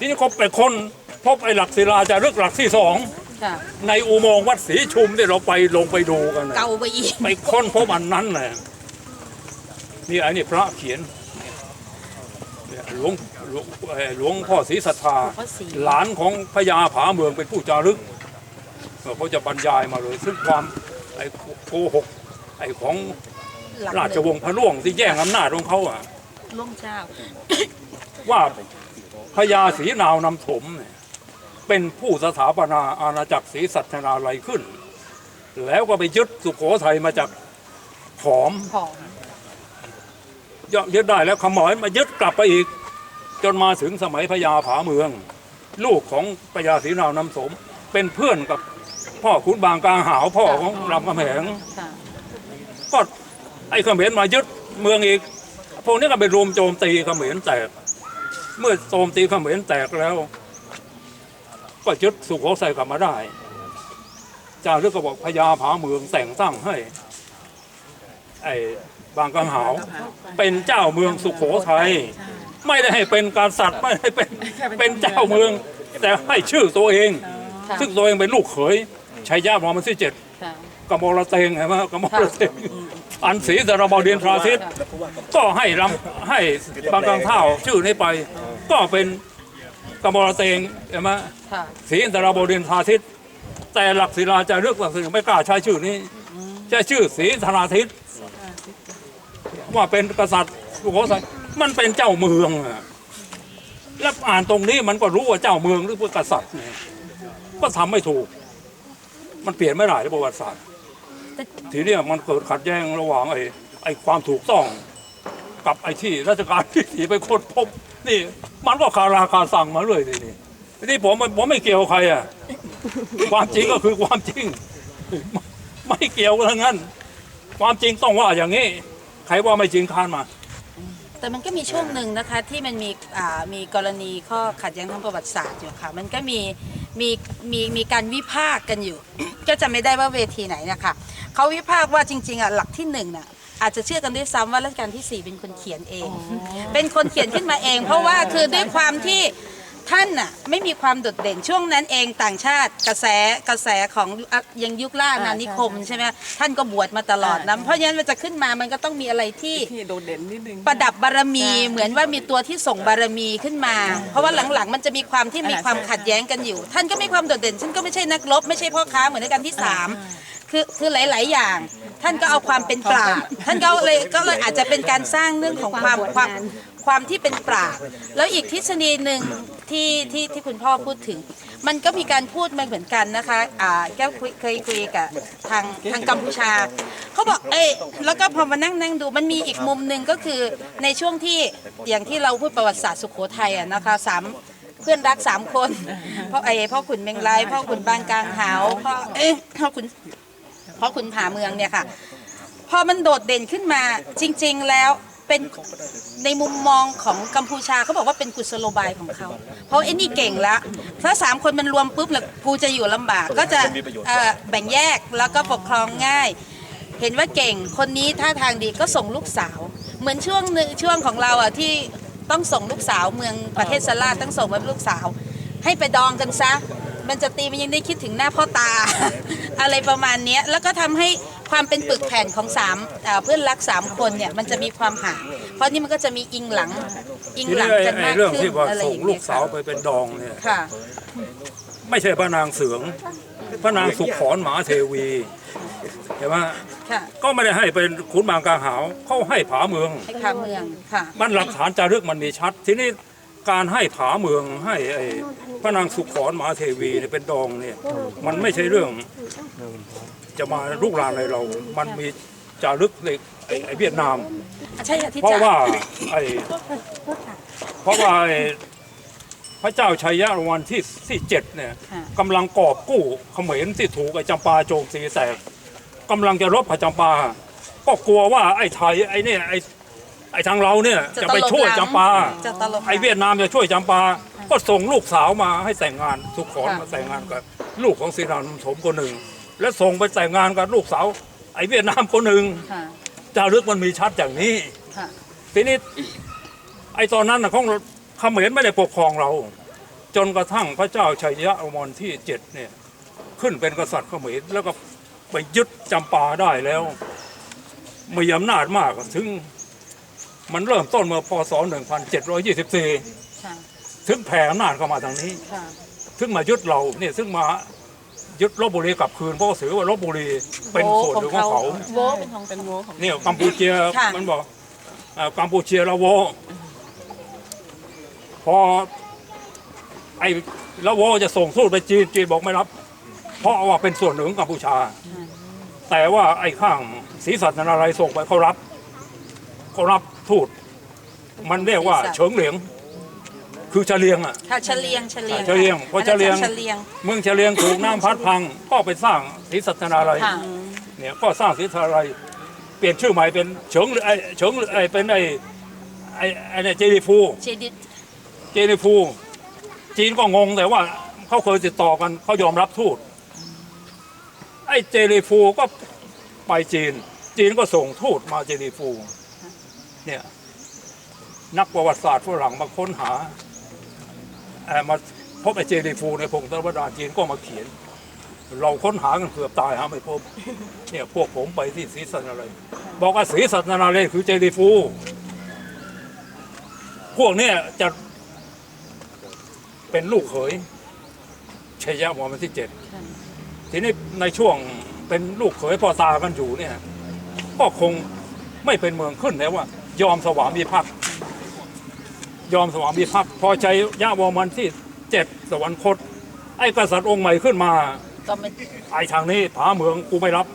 ทีนี้ก็ไปคนพบไอ้หลักศิลาจารึกหลักที่สองค่ะในอุโมงค์วัดศรีชุมที่เราไปลงไปดูกันน่ะเก่าไปอีกไปค้นพบอันนั้นเลยนี่ไอ้นี่พระเขียนเนี่ยหลวงหลวงเอ่อหลวงพ่อศรีสัทธาพ่อศรีหลานของพญาผาเมืองเป็นผู้จารึกเออเขาจะบรรยายมาเลย ซึ่งความไอ้โกหกไอ้ของหลักราชวงศ์พระล่วงที่แย่งอำนาจของเขาอะ ล่วงเจ้าว่า พญาศรีนาวนำถมเนี่ยเป็นผู้สถาปนาอาณาจักรศรีสัชนาลัยขึ้น แล้วก็ไปยึดสุโขทัยมาจากขอมผอมยึดได้แล้วขมอยมายึดกลับไปอีก จนมาถึงสมัยพญาผาเมือง ลูกของพญาศรีนาวนำสม เป็นเพื่อนกับพ่อขุนบางกลางหาวพ่อของรามคำแหงค่ะก็ไอ้เขมรมายึดเมืองอีกพวกนี้ก็ไปรวมโจมตีเขมรแตก เมื่อโจมตีเขมรแตกแล้ว ก็ยึดสุโขทัยกลับมาได้จารึกก็บอกพญาผาเมืองแต่งตั้งให้ ไอ้บางกังหาวเป็นเจ้าเมืองสุโขทัยไม่ได้ให้เป็นกษัตริย์ไม่ได้เป็นเป็นเจ้าเมือง แต่ให้ชื่อตัวเอง ซึ่งตัวเองเป็นลูกเขยชัยยะมอมันที่เจ็ดกมลเตงใช่ไหมกมลเตงอันศรีสระบดินทราทิตก็ให้รำให้บางกางเท่าชื่อนี้ไป ก็เป็นกมลเตงใช่ไหมค่ะศรีสระบดินทราทิต แต่หลักศิลาจะเลือกหลักศิลาไม่กล้าใช้ชื่อนี้ใช้ชื่อศรีธราทิต ว่าเป็นกษัตริย์สุโขทัยมันเป็นเจ้าเมืองอะแล้วอ่านตรงนี้มันก็รู้ว่าเจ้าเมืองหรือว่ากษัตริย์เนี่ยก็ทำไม่ถูก มันเปลี่ยนไม่ได้ในประวัติศาสตร์ ทีเนี้ยมันเกิดขัดแย้งระหว่างไอ้ไอ้ความถูกต้อง กับไอ้ที่ราชการที่สีไปค้นพบนี่ มันก็คาราคาสั่งมาเลยทีนี้ทีนี้ผมผมไม่เกี่ยวใครอะความจริงก็คือความจริง ไม่เกี่ยวกันทั้งนั้น ความจริงต้องว่าอย่างนี้ ใครว่าไม่จริงค้านมา แต่มันก็มีช่วงหนึ่งนะคะที่มันมีมีกรณีข้อขัดแย้งทางประวัติศาสตร์อยู่ค่ะ มันก็มีมีมีมีการวิพากษ์กันอยู่ ก็จะไม่ได้ว่าเวทีไหนนะคะเขาวิพากษ์ว่าจริงๆอะหลักที่หนึ่งน่ะ อาจจะเชื่อกันด้วยซ้ำว่ารัชกาลที่ 4 เป็นคนเขียนเอง เป็นคนเขียนขึ้นมาเอง เพราะว่าคือด้วยความที่ท่านน่ะไม่มีความโดดเด่นช่วงนั้นเองต่างชาติกระแสกระแสของอะยังยุคล่าอาณานิคมใช่ไหมท่านก็บวชมาตลอดนะเพราะฉะนั้นมันจะขึ้นมามันก็ต้องมีอะไรที่ ที่โดดเด่นนิดนึง ประดับบารมีเหมือนว่ามีตัวที่ส่งบารมีขึ้นมา เพราะว่าหลังๆ มันจะมีความที่มีความขัดแย้งกันอยู่ ท่านก็มีความโดดเด่นท่านก็ไม่ใช่นักรบไม่ใช่พ่อค้าเหมือนในการที่สาม คือคือหลาย ๆ อย่าง ท่านก็เอาความเป็นปราชญ์ท่านก็เลยก็เลยอาจจะเป็นการสร้างเรื่องของความความความที่เป็นปราชญ์แล้วอีกทฤษฎีหนึ่งที่ที่ที่คุณพ่อพูดถึง มันก็มีการพูดมาเหมือนกันนะคะอ่าแก้วคุยเคยคุยกับทางทางกัมพูชาเขาบอกเอ้ยแล้วก็พอมานั่งนั่งดูมันมีอีกมุมหนึ่งก็คือในช่วงที่อย่างที่เราพูดประวัติศาสตร์สุโขทัยอะนะคะสามเพื่อนรักสามคนพ่อไอ้พ่อขุนเมงลายพ่อขุนบางกลางหาวพ่อเอ้ยพ่อขุน พ่อขุนผาเมืองเนี่ยค่ะ พอมันโดดเด่นขึ้นมาจริง ๆแล้วเป็นในมุมมองของกัมพูชาเขาบอกว่าเป็นกุศโลบายของเขา เพราะไอ้นี่เก่งแล้วถ้าสามคนมันรวมปุ๊บแล้วกูจะอยู่ลำบากก็จะแบ่งแยกแล้วก็ปกครองง่าย เห็นว่าเก่งคนนี้ท่าทางดีก็ส่งลูกสาว เหมือนช่วงนึงช่วงของเราอะที่ต้องส่งลูกสาวเมืองประเทศสลาต้องส่งมาลูกสาว ให้ไปดองกันซะ มันจะตีมันยังได้คิดถึงหน้าพ่อตา อะไรประมาณเนี้ยแล้วก็ทำให้ความเป็นปึกแผ่นของสามเอ่อเพื่อนรักสามคนเนี่ยมันจะมีความห่างเพราะนี่มันก็จะมีอิงหลังอิงทีหลันี้งไอ้กันไอ้มากเรื่องขึ้นที่ว่าอะไรอส่งย่างลูเงี้กยสาวค่ะไปเป็นดองเนี่ยค่ะไม่ใช่พระนางเสืองพระนางสุขรหมาเทวีเห็นไหมค่ะก็ไม่ได้ให้เป็นขุนบางกลางหาวเขาให้ผาเมืองให้ขาเมืองค่ะมันหลักฐานจารึกมันมีชัดทีนี้ การให้ผาเมืองให้ไอ้พระนางสุขรหมาเทวีเนี่ยเป็นดองเนี่ยมันไม่ใช่เรื่องจะมาลุกรานอะไรเรา มันมีจารึกในไอ้ไอ้เวียดนาม ใช่ค่ะที่เพราะจ่าว่าไอ้เพราะว่าไอ้พระเจ้าชัยยะรางวัลที่ที่เจ็ดเนี่ยค่ะกำลังกอบกู้เขมรที่ถูกไอ้จำปาโจมตีแตกกำลังจะรบพระจำปา ก็กลัวว่าไอ้ไทยไอ้เนี่ยไอ้ ไอ้ทางเราเนี่ยจะไปช่วยจำปา จะตลกไอ้เวียดนามจะช่วยจำปา ก็ส่งลูกสาวมาให้แต่งงานสุขรค่ะ มาแต่งงานกับลูกของศรีรามสมคนหนึ่ง และส่งไปแต่งงานกับลูกสาว ไอ้เวียดนามคนหนึ่งค่ะจารึกมันมีชัดอย่างนี้ ค่ะ ทีนี้ ไอ้ตอนนั้นนะของเขมรไม่ได้ปกครองเรา จนกระทั่งพระเจ้าชัยยะอมรที่เจ็ดเนี่ย ขึ้นเป็นกษัตริย์เขมรแล้วก็ไปยึดจำปาได้แล้วมีอำนาจมากถึง มันเริ่มต้นเมื่อพศ 1724ค่ะถึงแผ่อำนาจเข้ามาทางนี้ค่ะถึงมายึดเราเนี่ยซึ่งมายึดลบบุรีกลับคืนเพราะว่าถือว่าลบบุรีเป็นส่วนหนึ่งของเขาโวเป็นของเป็นโวของเนี่ยกัมพูเชียค่ะมันบอกอ่ากัมพูเชียละโวพอไอ้ละโวจะส่งสู้ไปจีนจีนบอกไม่รับ เพราะว่าเป็นส่วนหนึ่งของกัมพูชา แต่ว่าไอ้ข้างศรีสัตนาลัยส่งไปเขารับเขารับ ทูตมันเรียกว่าเฉิงเหลียง คือเฉลียงอะ ค่ะเฉลียงเฉลียงเฉลียงเพราะเฉลียงเฉลียง เมืองเฉลียงถูกน้ำพัดพัง ก็ไปสร้างศรีสัตนาลัยค่ะ เนี่ยก็สร้างศรีสัตนาลัยเปลี่ยนชื่อใหม่เป็นเฉิงไอเฉิงไอเป็นไอไอไอเนี่ยเจดีฟู เจดิตเจดีฟูจีนก็งงแต่ว่าเขาเคยติดต่อกันเขายอมรับทูตไอเจดีฟูก็ไปจีน จีนก็ส่งทูตมาเจดีฟู เนี่ยนักประวัติศาสตร์ฝรั่งมาค้นหามาพบไอเจดีฟูในพงศาวดารจีนก็มาเขียน เราค้นหากันเกือบตายหาไม่พบเนี่ยพวกผมไปที่ศรีสัตนาลัยบอกว่าศรีสัตนาลัยคือเจดีฟู พวกเนี่ยจะเป็นลูกเขยชัยยะวรมันที่เจ็ดทีนี้ในช่วงเป็นลูกเขยพ่อตากันอยู่เนี่ย ก็คงไม่เป็นเมืองขึ้นแล้วว่า ยอมสวามีภักดิ์ยอมสวามีภักดิ์พอชัยยะวรมันที่เจ็ดสวรรคต ไอ้กษัตริย์องค์ใหม่ขึ้นมาก็ไม่ไอ้ทางนี้ผาเมืองกูไม่รับ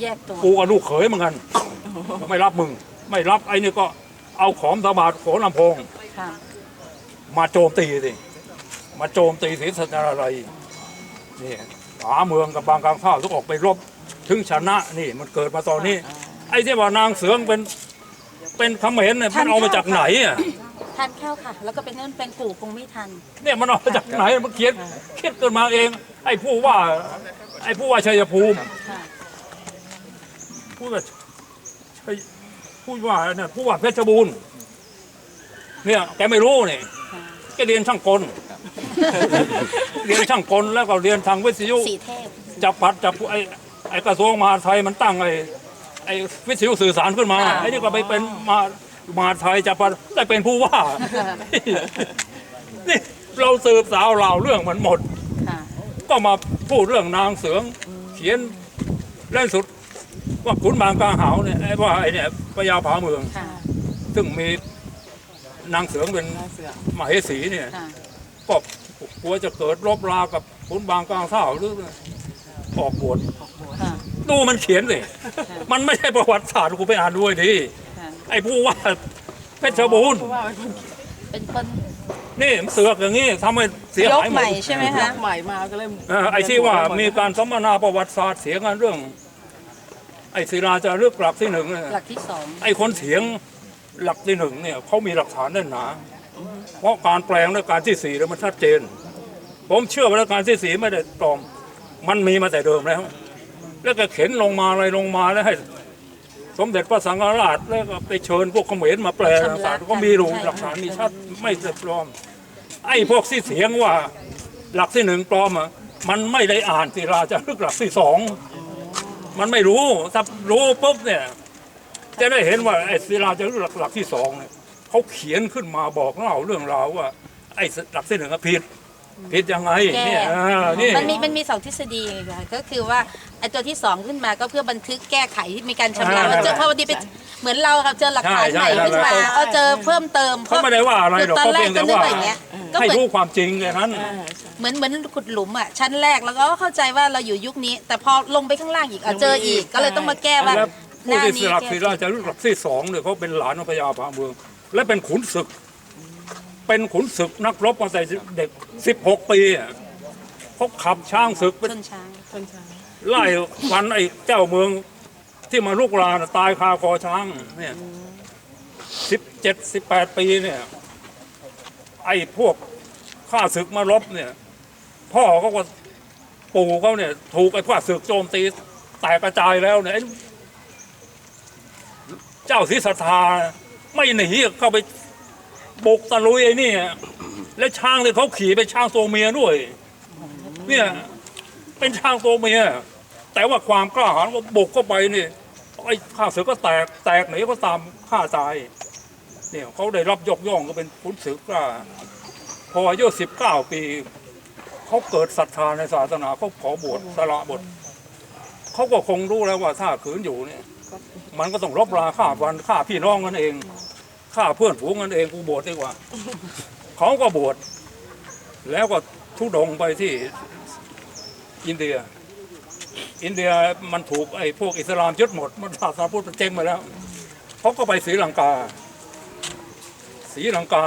แยกตัวกูกับลูกเขยเหมือนกันกูไม่รับมึง ไม่รับไอ้นี่ก็เอาของสบาดโขนลำโพง ค่ะมาโจมตีสิมาโจมตีศรีสัตนาลัยนี่ผาเมืองกับบางกลางข้าวต้องออกไปรบ ถึงชนะนี่มันเกิดมาตอนนี้ ไอ้ที่ว่านางเสืองเป็น เป็นเขมรเนี่ยมันเอามาจากไหนอะทานข้าวค่ะ แล้วก็เป็นนั่นเป็นกู่คงไม่ทัน เนี่ยมันเอามาจากไหนมันเขียนคิดขึ้นมาเอง ไอ้ผู้ว่า ไอ้ผู้ว่าชัยภูมิค่ะผู้ว่าชัยผู้ว่าเนี่ยผู้ว่าเพชรบูรณ์เนี่ยแกไม่รู้นี่ค่ะแกเรียนช่างกลเรียนช่างกลแล้วก็เรียนทางวิทยุสีเทพจับพัดจับไอ้ไอ้กระทรวงมหาดไทยมันตั้งไอ้ ไอ้วิทยุสื่อสารขึ้นมาค่ะไอ้นี่ก็ไปเป็นมามหาดไทยจับพัดได้เป็นผู้ว่า นี่เราสืบสาวราวเรื่องมันหมดค่ะก็มาพูดเรื่องนางเสือง เขียนเล่นสุด ว่าขุนบางกลางหาวเนี่ยไอ้ว่าไอ้เนี่ยพญาผาเมืองค่ะซึ่งมีนางเสืองเป็นเสือมเหสีเนี่ยค่ะก็กลัวจะเกิดรบรากับขุนบางกลางเท่าหรือออกบวชค่ะ ดูมันเขียนสิมันไม่ใช่ประวัติศาสตร์กูไปอ่านด้วยดิค่ะไอ้ผู้ว่าเพชรบูรณ์เพราะว่าเป็นคนเป็นคนนี่มันเสือกอย่างนี้ทำให้เสียยกหายหใหมม่ดใช่ไหมยคะกใหม่มาก็เลยเออไอ้ที่ว่ามีการสัมมนาประวัติศาสตร์เสียงกันเรื่อง ไอ้ศิลาจะเลือกหลักที่หนึ่งเนี่ยหลักที่สองไอ้คนเถียงหลักที่หนึ่งเนี่ยเขามีหลักฐานแน่นหนาเพราะการแปลงและการที่สี่เนี่ยมันชัดเจน ผมเชื่อว่าการที่สี่ไม่ได้ปลอม มันมีมาแต่เดิมแล้ว แล้วก็เข็นลงมาอะไรลงมาแล้วให้สมเด็จพระสังฆราชแล้วก็ไปเชิญพวกเขมรมาแปลต่างๆก็มีรูหลักฐานมีชัดไม่ได้ปลอม ไอ้พวกที่เสียงว่าหลักที่หนึ่งปลอมอะมันไม่ได้อ่านศิลาจะลึกหลักที่สองมันไม่รู้ถ้ารู้ปุ๊บเนี่ยจะได้เห็นว่าไอ้ศิลาจะลึกหลักหลักที่สองเนี่ยเขาเขียนขึ้นมาบอกเล่าเรื่องราวว่า ไอ้หลักที่หนึ่งอะผิด ผิดยังไงเนี่ยอ่านี่ มันมีมันมีสองทฤษฎีค่ะก็คือว่าไอ้ตัวที่สองขึ้นมาก็เพื่อบันทึกแก้ไขที่มีการชำระว่าเจอพอดีไปเหมือนเราครับเจอหลักฐานใหม่ขึ้นมาเออเจอเพิ่มเติมเขาไม่ได้ว่าอะไรหรอกตอนเขาแรเพีกยงก็แต่นึกว่าว่าอย่างเงี้ยก็ให้เหมือน รู้ความจริงแค่นั้นอ่าใช่เหมือนเหมือนขุดหลุมอะชั้นแรกแล้วก็เข้าใจว่าเราอยู่ยุคนี้ แต่พอลงไปข้างล่างอีกอะเจออีกก็เลยต้องมาแก้ว่าแล้วหผู้น้าที่นี้ศิลักแก้ศิลาจะลึกหลักที่สองเนี่ยเขาเป็นหลานของพญาพาเมือง และเป็นขุนศึก เป็นขุนศึกนักรบมาแต่เด็ก16ปีอะเขาขับช้างศึกเป็นต้นช้างต้นช้างไล่ฟันไอ้เจ้าเมืองที่มาลุกรานตายคาคอช้างเนี่ยสิบเจ็ดสิบแปดปีเนี่ย ไอ้พวกข้าศึกมารบเนี่ย พ่อเขาก็ปู่เขาเนี่ย ถูกไอ้ข้าศึกโจมตีแตกกระจายแล้วเนี่ยไอ้เจ้าศรีสัทธาไม่หนีเข้าไป บุกตะลุยไอ้นี่และช้างเนี่ยเขาขี่เป็นช้างตัวเมียด้วย เนี่ยเป็นช้างตัวเมียแต่ว่าความกล้าหาญว่าบุกเข้าไปนี่ไอ้ข้าเสือก็แตกแตกไหนก็ตามฆ่าตายเนี่ยเขาได้รับยกย่องก็เป็นขุนศึกกล้าพออายุสิบเก้าปีเขาเกิดศรัทธาในศาสนาเขาขอบวชสละบทเขาก็คงรู้แล้วว่าถ้าขืนอยู่เนี่ย มันก็ต้องรบราฆ่าฟันฆ่าพี่น้องกันเอง ฆ่าเพื่อนฝูงกันเองกูบวชดีกว่า เขาก็บวชแล้วก็ทุดงไปที่อินเดีย อินเดียมันถูกไอ้พวกอิสลามยึดหมด มันศาสนาพุทธเจ๊งไปแล้วเขาก็ไปศรีลังกาศรีลังกา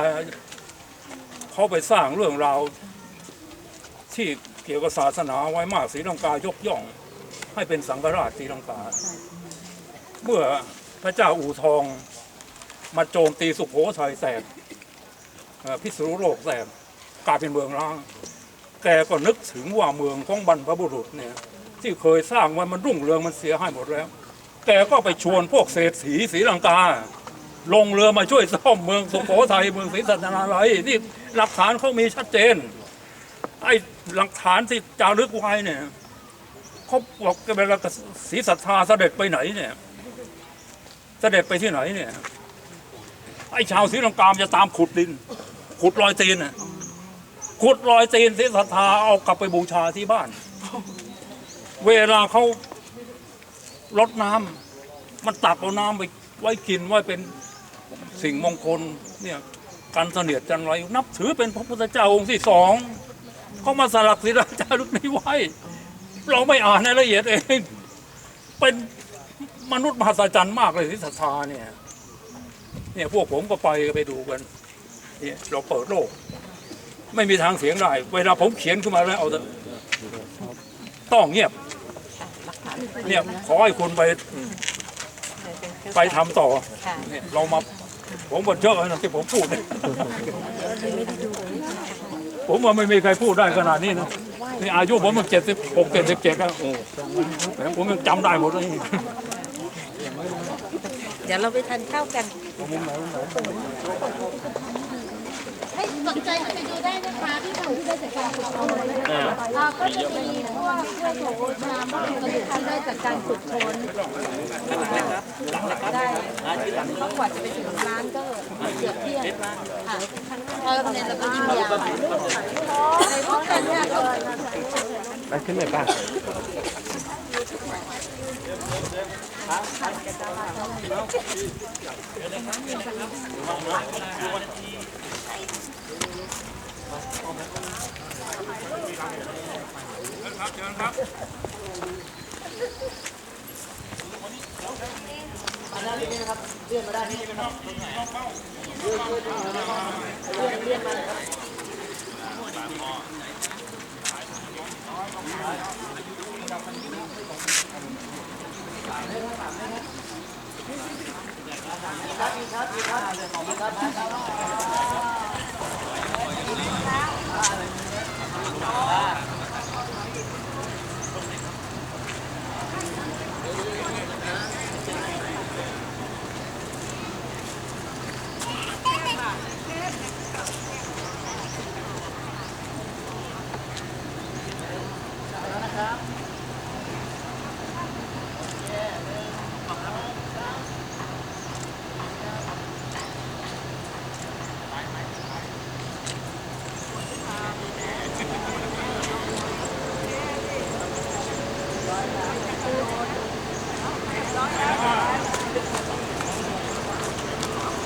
เขาไปสร้างเรื่องราวที่เกี่ยวกับศาสนาไว้มากศรีลังกายกย่อง ให้เป็นสังฆราชศรีลังกา เมื่อพระเจ้าอู่ทอง มาโจมตีสุโขทัยแตกเอ่อพิษณุโลกแตกกลายเป็นเมืองร้าง แกก็นึกถึงว่าเมืองของบรรพบุรุษเนี่ยที่เคยสร้างไว้มันรุ่งเรืองมันเสียหายหมดแล้ว แกก็ไปชวนพวกเศรษฐีศรีลังกา ลงเรือมาช่วยซ่อมเมืองสุโขทัยเมืองศรีสัชนาลัยนี่หลักฐานเขามีชัดเจน ไอ้หลักฐานที่จารึกไว้เนี่ยเขาบอกเวลาศรีสัทธาเสด็จไปไหนเนี่ย เสด็จไปที่ไหนเนี่ย ไอ้ชาวศรีลังกามจะตามขุดดิน ขุดรอยตีนน่ะขุดรอยตีนศรีสัทธาเอากลับไปบูชาที่บ้าน เวลาเขารดน้ำมันตักเอาน้ำไปไว้กินไว้เป็นสิ่งมงคลเนี่ยการเสนียดจันไรนับถือเป็นพระพุทธเจ้าองค์ที่สองเขามาสลักศิลาจารึกนี้ไว้ เราไม่อ่านในละเอียดเอง เป็นมนุษย์มหัศจรรย์มากเลยที่ศรัทธาเนี่ย เนี่ยพวกผมก็ไปไปดูกันเนี่ยเราเปิดโลก ไม่มีทางเสียงได้เวลาผมเขียนขึ้นมาแล้วเอาแต่ต้องเงียบ เนี่ยขอให้คุณไปไปทำต่อเนี่ยเรามาผมก็เยอะนะที่ผมพูดเนี่ยผมว่าไม่มีใครพูดได้ขนาดนี้นะนี่อายุผมมันเจ็ดสิบหกเจ็ดสิบเจ็ดแล้วโอ้ผมยังจำได้หมดเลย เดี๋ยวเราไปทานข้าวกันให้สนใจหันไปดูได้นะคะที่ทางที่ได้จากการฝึกฝนอ่าก็จะมีพวกเพื่อโถน้ำบำรุงกระดูกที่ได้จากการฝึกฝนได้ก็กว่าจะไปถึงร้านก็เกือบเที่ยงค่ะพอเนี่ยเราก็ยิ่งยาวในพวกกันเนี่ยไปขึ้นหน่ อยป่นะครับเลื่อนเลื่อนมาเลยครับ ครับดีครับดีครับดีครับ